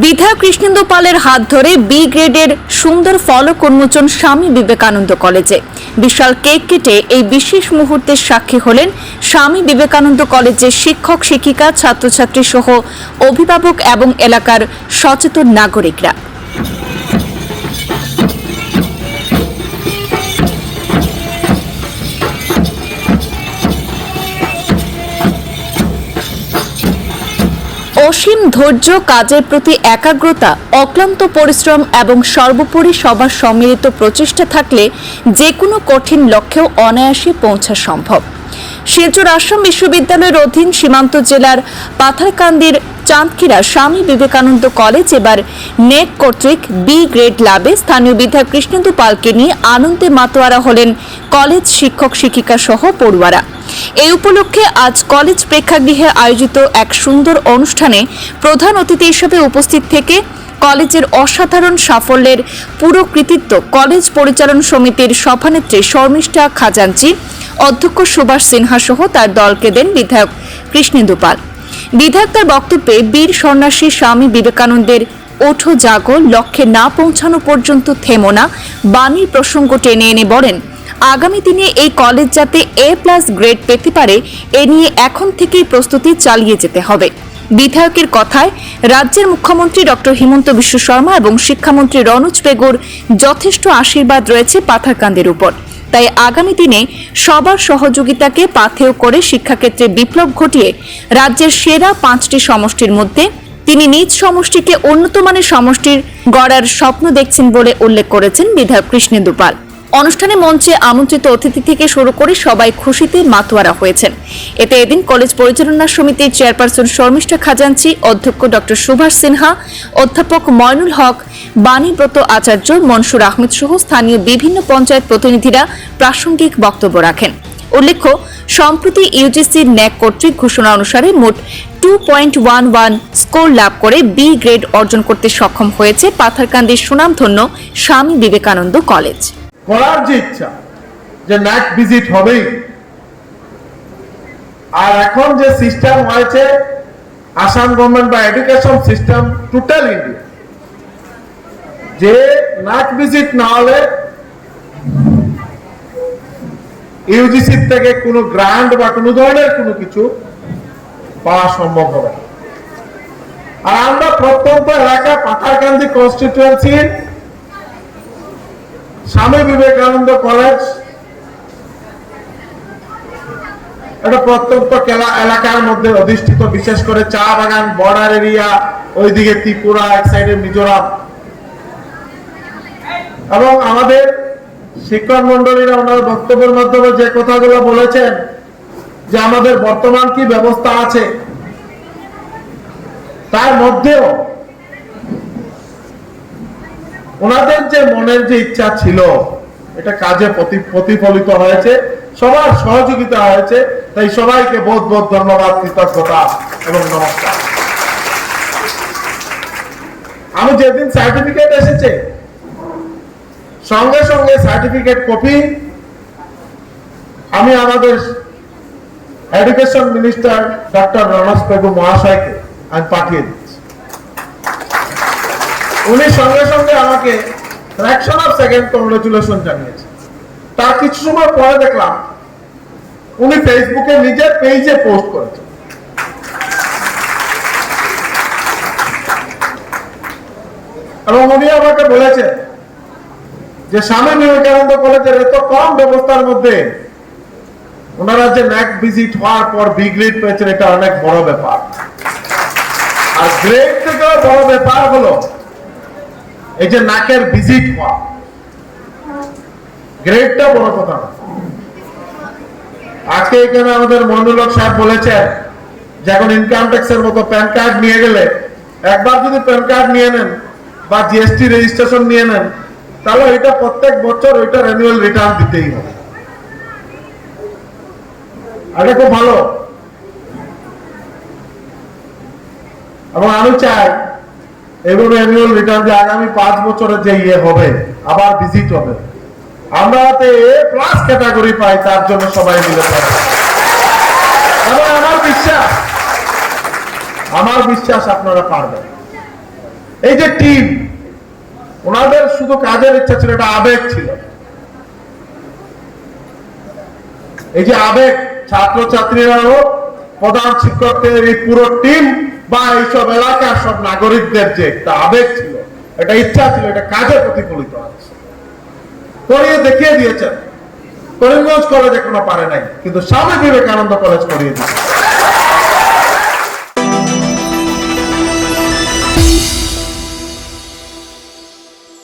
বিধায়ক কৃষ্ণেন্দু পালের হাত ধরে বি গ্রেডের সুন্দর ফলক উন্মোচন স্বামী বিবেকানন্দ কলেজে। বিশাল কেক কেটে এই বিশেষ মুহূর্তের সাক্ষী হলেন স্বামী বিবেকানন্দ কলেজের শিক্ষক, শিক্ষিকা ছাত্রছাত্রী সহ অভিভাবক এবং এলাকার সচেতন নাগরিকরা। অসীম ধৈর্য, কাজের প্রতি একাগ্রতা, অক্লান্ত পরিশ্রম এবং সর্বোপরি সবার সম্মিলিত প্রচেষ্টা থাকলে যে কোনো কঠিন লক্ষ্যেও অনায়াসে পৌঁছা সম্ভব। শিলচর আসাম বিশ্ববিদ্যালয়ের অধীন সীমান্ত জেলার পাথারকান্দির চাঁদকিরা স্বামী বিবেকানন্দ কলেজ এবার নেট কর্তৃক বি গ্রেড লাভে স্থানীয় বিধায়ক কৃষ্ণেন্দু পালকে নিয়ে আনন্দে মাতোয়ারা হলেন কলেজ শিক্ষক শিক্ষিকা সহ পড়ুয়ারা। এই উপলক্ষে আজ কলেজ প্রেক্ষাগৃহে আয়োজিত এক সুন্দর অনুষ্ঠানে প্রধান অতিথি হিসেবে উপস্থিত থেকে কলেজের অসাধারণ সাফল্যের পুরো কৃতিত্ব কলেজ পরিচালন সমিতির সভানেত্রী শর্মিষ্ঠা খাজাঞ্চি, অধ্যক্ষ সুভাষ সিনহা সহ তার দলকে দেন বিধায়ক কৃষ্ণেন্দু পাল। বিধায়ক তার বক্তব্যে বীর সন্ন্যাসী স্বামী বিবেকানন্দের ওঠো জাগো, লক্ষ্যে না পৌঁছানো পর্যন্ত থেমো না বাণীর প্রসঙ্গ টেনে এনে বলেন, আগামী দিনে এই কলেজ যাতে এ প্লাস গ্রেড পেতে পারে, এ নিয়ে এখন থেকেই প্রস্তুতি চালিয়ে যেতে হবে। বিধায়কের কথায় রাজ্যের মুখ্যমন্ত্রী ডক্টর হিমন্ত বিশ্ব শর্মা এবং শিক্ষামন্ত্রী রনোজ পেগুর যথেষ্ট আশীর্বাদ রয়েছে পাথারকান্দের উপর। তাই আগামী দিনে সবার সহযোগিতাকে পাথেয় করে শিক্ষাক্ষেত্রে বিপ্লব ঘটিয়ে রাজ্যের সেরা পাঁচটি সমষ্টির মধ্যে তিনি নিজ সমষ্টিকে উন্নত মানের সমষ্টির গড়ার স্বপ্ন দেখছেন বলে উল্লেখ করেছেন বিধায়ক কৃষ্ণেন্দু পাল। অনুষ্ঠানে মঞ্চে আমন্ত্রিত অতিথি থেকে শুরু করে সবাই খুশিতে মাতোয়ারা হয়েছেন। এতে এদিন কলেজ পরিচালনা সমিতির চেয়ারপারসন শর্মিষ্ঠা খাজাঞ্চি, অধ্যক্ষ ডক্টর সুভাষ সিনহা, অধ্যাপক ময়নুল হক, বাণীব্রত আচার্য মনসুর আহমেদ সহ স্থানীয় বিভিন্ন পঞ্চায়েত প্রতিনিধিরা প্রাসঙ্গিক বক্তব্য রাখেন। উল্লেখ্য, সম্প্রতি ইউজিসির ন্যাক কর্তৃক ঘোষণা অনুসারে মোট two point one one score লাভ করে বি গ্রেড অর্জন করতে সক্ষম হয়েছে পাথারকান্দির সুনামধন্য স্বামী বিবেকানন্দ কলেজ। করার যে ইচ্ছা যে ন্যাক ভিজিট হবেই আর এখন যে সিস্টেম হয়েছে, আসাম গভর্নমেন্ট বা এডুকেশন সিস্টেম টোটাল ইন্ডিয়া যে ন্যাক ভিজিট না হলে ইউজিসি থেকে কোনো গ্রান্ট বা কোনো ধরনের কোনো কিছু পাওয়া সম্ভব হবে। আর আমরা প্রত্যন্ত এলাকা পাথারকান্দি কনস্টিটুয়েন্সির স্বামী বিবেকানন্দ কলেজ এটা প্রত্যন্ত এলাকার মধ্যে অধিষ্ঠিত, বিশেষ করে চা বাগান বর্ডার এরিয়া ওইদিকে ত্রিপুরা, এক সাইডে মিজোরাম। এবং আমাদের শিক্ষক মন্ডলীরা ওনার বক্তব্যের মাধ্যমে যে কথাগুলো বলেছেন, যে আমাদের বর্তমান কি ব্যবস্থা আছে, তার মধ্যেও ওনাদের যে মনের যে ইচ্ছা ছিল, এটা কাজে প্রতি- প্রতিফলিত হয়েছে, সবার সহযোগিতা হয়েছে, তাই সবাইকে বহুত বহুত ধন্যবাদ, কৃতজ্ঞতা এবং নমস্কার। আমি যেদিন সার্টিফিকেট এসেছে, সঙ্গে সঙ্গে সার্টিফিকেট কপি আমি আমাদের education minister doctor Ranoj Pegu মহাশয়কে আমি পাঠিয়ে দিচ্ছি উনি সঙ্গে সঙ্গে আমাকে ফ্র্যাকশন অফ সেকেন্ড কংগ্রেচুলেশন জানিয়েছে। তার কিছু সময় পরে দেখলাম, উনি ফেসবুকে নিজের পেজে পোস্ট করেছেন। এবং উনি আমাকে বলেছেন যে, স্বামী বিবেকানন্দ কলেজের এত কম ব্যবস্থার মধ্যে ওনারা যে ন্যাক ভিজিট হওয়ার পর বি গ্রেড পেয়েছেন, এটা অনেক বড় ব্যাপার। আর গ্রেড থেকেও বড় ব্যাপার হলো এই যে নাকের ভিজিট হওয়া গ্রেডটা বড় কথা আজকে এখানে আমাদের মনুলক সাহেব বলেছেন যে এখন ইনকাম ট্যাক্সের মতো প্যান কার্ড নিয়ে গেলে একবার যদি প্যান কার্ড নিয়ে নেন বা জিএসটি রেজিস্ট্রেশন নিয়ে নেন, তাহলে এটা প্রত্যেক বছর ওইটার অ্যানুয়াল রিটার্ন দিতেই হবে। এটা খুব ভালো। এবং আমি চাই এভাবে অ্যানুয়াল রিটার্ন যে আগামী পাঁচ বছরে যে ইয়ে হবে, আবার ভিজিট হবে। আমরা এ প্লাস ক্যাটাগরি পাই, তার জন্য সবাই মিলে পাই এবং আমার বিশ্বাস আমার বিশ্বাস আপনারা পারবেন। এই যে টিম ওনাদের শুধু কাজের ইচ্ছা ছিল, এটা আবেগ ছিল। এই যে আবেগ ছাত্র ছাত্রীরা হোক প্রধান শিক্ষকদের এই পুরো টিম বা এইসব এলাকার সব নাগরিকদের যে একটা আবেগ ছিল এটা ইচ্ছা ছিল, এটা কাজে প্রতিফলিত আছে করিয়ে দেখিয়ে দিয়েছেন। করিমগঞ্জ কলেজ এখনও পারে নাই, কিন্তু স্বামী বিবেকানন্দ কলেজ করিয়ে দিয়েছে।